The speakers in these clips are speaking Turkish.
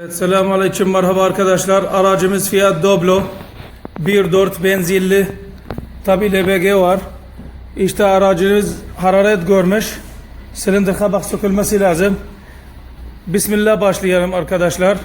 Evet, Selamun Aleyküm, merhaba arkadaşlar. Aracımız Fiat Doblo. 1.4 benzinli. Tabi LPG var. İşte aracımız hararet görmüş. Silindir kabak sökülmesi lazım. Bismillah başlayalım arkadaşlar.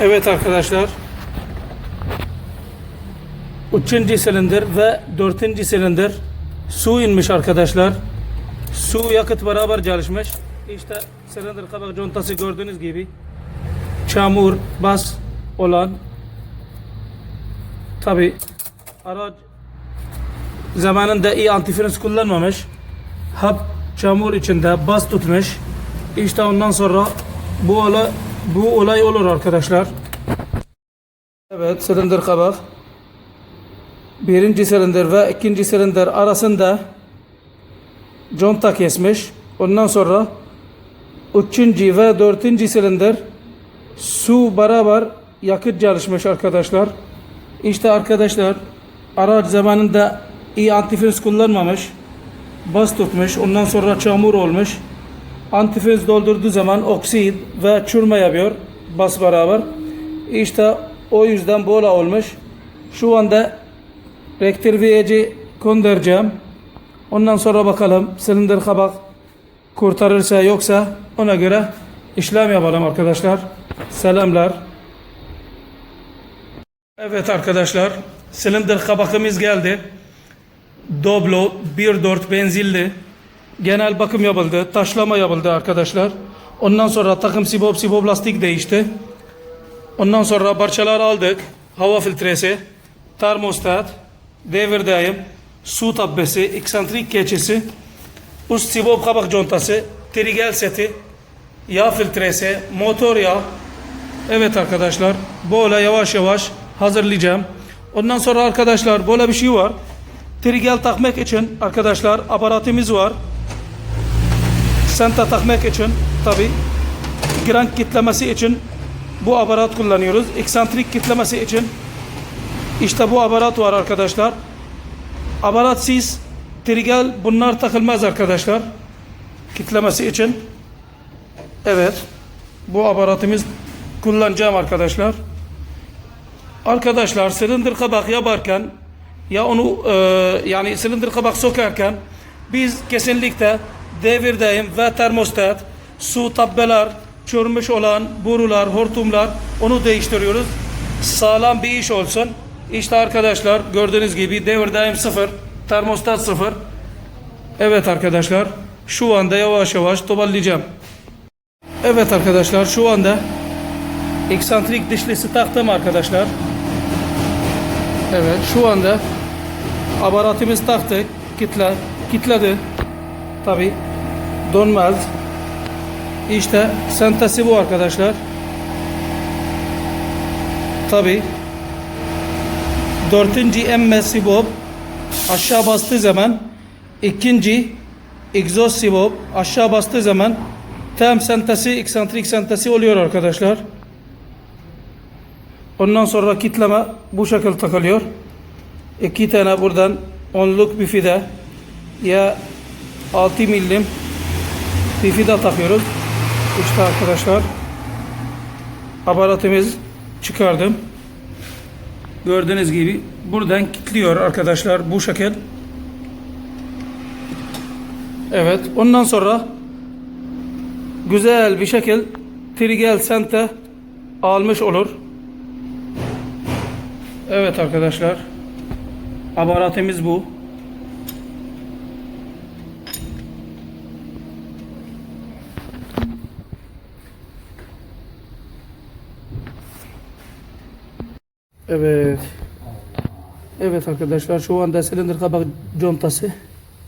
Evet arkadaşlar. Üçüncü silindir ve dördüncü silindir su inmiş arkadaşlar. Su yakıt beraber çalışmış. İşte silindir kabak contası gördüğünüz gibi çamur, bas olan tabi araç zamanında iyi antifriz kullanmamış. Hep çamur içinde bas tutmuş. İşte ondan sonra bu olay, bu olay olur arkadaşlar. Evet silindir kabak. Birinci silindir ve ikinci silindir arasında conta kesmiş. Ondan sonra üçüncü ve dördüncü silindir su beraber yakıt çalışmış arkadaşlar. İşte arkadaşlar araç zamanında iyi antifriz kullanmamış. Bas tutmuş. Ondan sonra çamur olmuş. Antifriz doldurduğu zaman oksit ve çürüme yapıyor. Bas beraber. İşte o yüzden böyle olmuş. Şu anda rektifiyeci göndereceğim. Ondan sonra bakalım silindir kabak kurtarırsa yoksa ona göre işlem yapalım arkadaşlar. Selamlar. Evet arkadaşlar silindir kabakımız geldi. Doblo 1.4 benzinli. Genel bakım yapıldı. Taşlama yapıldı arkadaşlar. Ondan sonra takım sibop sibop lastik değişti. Ondan sonra parçalar aldık. Hava filtresi, termostat, devir daim, su tabbesi, eksantrik keçesi, üst sibop kabak contası, trigel seti, yağ filtresi, motor yağı. Evet arkadaşlar böyle yavaş yavaş hazırlayacağım. Ondan sonra arkadaşlar böyle bir şey var. Trigel takmak için arkadaşlar aparatımız var. Senta takmak için tabi krank kitlemesi için bu aparat kullanıyoruz. Eksantrik kitlemesi için işte bu aparat var arkadaşlar. Aparatsız trigel bunlar takılmaz arkadaşlar. Kitlemesi için. Evet. Bu aparatımız kullanacağım arkadaşlar. Arkadaşlar silindir kabak yaparken ya onu e, yani silindir kabak sokarken biz kesinlikle devirdeyim ve termostat, su tabbeler, çürümüş olan borular, hortumlar onu değiştiriyoruz. Sağlam bir iş olsun. İşte arkadaşlar gördüğünüz gibi devirdeyim sıfır, termostat sıfır. Evet arkadaşlar şu anda yavaş yavaş toparlayacağım. Evet arkadaşlar şu anda eksantrik dişlisi taktım arkadaşlar. Evet şu anda aparatımız taktık. Kitle, kitledi. Tabi dönmez. İşte sentesi bu arkadaşlar. Tabi dördüncü emme sibop aşağı bastığı zaman ikinci egzoz sibop aşağı bastığı zaman tam sentesi eksantrik sentesi oluyor arkadaşlar. Ondan sonra kitleme bu şekilde takılıyor. İki tane buradan onluk bir fide ya 6 milim bir fide takıyoruz. İşte arkadaşlar aparatımız çıkardım. Gördüğünüz gibi buradan kilitliyor arkadaşlar bu şekil. Evet ondan sonra güzel bir şekil trigel sente almış olur. Evet arkadaşlar. Aparatımız bu. Evet. Evet arkadaşlar şu anda silindir kabak contası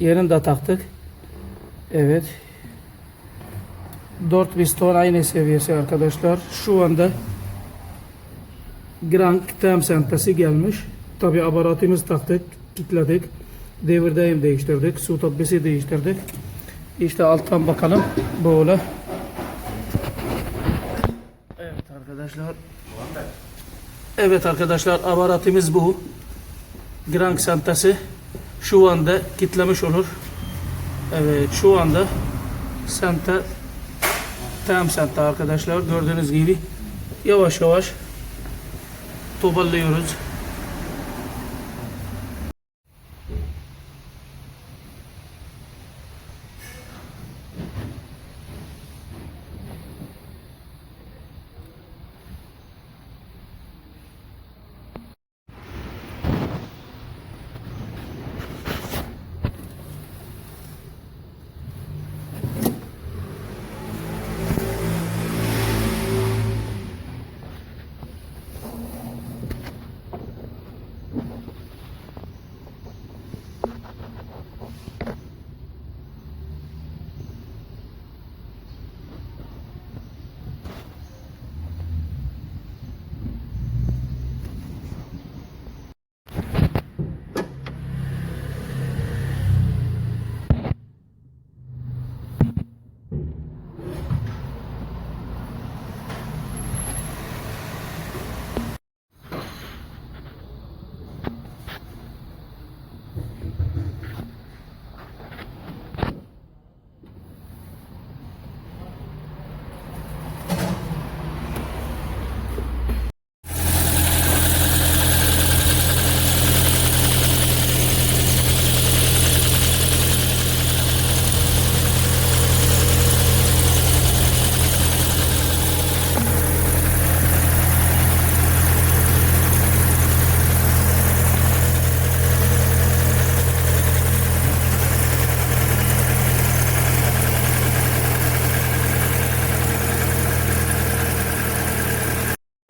yerinde taktık. Evet. 4 piston aynı seviyesi arkadaşlar. Şu anda Grand tem sentesi gelmiş. Tabi aparatımız taktık, kilitledik. Devir değiştirdik. Su tabbesi değiştirdik. İşte alttan bakalım. Böyle. Evet arkadaşlar. Evet arkadaşlar aparatımız bu. Grand sentesi şu anda kilitlemiş olur. Evet şu anda sente tam sente arkadaşlar gördüğünüz gibi yavaş yavaş toparlıyoruz.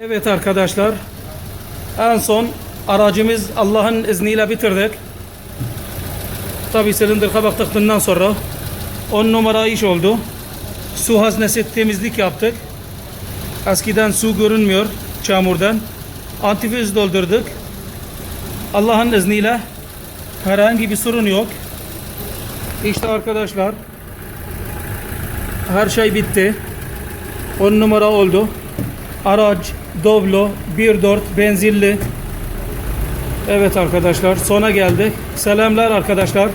Evet arkadaşlar. En son aracımız Allah'ın izniyle bitirdik. Tabi silindir kapattıktan sonra 10 numara iş oldu. Su haznesi temizlik yaptık. Eskiden su görünmüyor çamurdan. Antifriz doldurduk. Allah'ın izniyle herhangi bir sorun yok. İşte arkadaşlar her şey bitti. 10 numara oldu. Araç Doblo 1.4 benzinli. Evet arkadaşlar sona geldik. Selamlar arkadaşlar.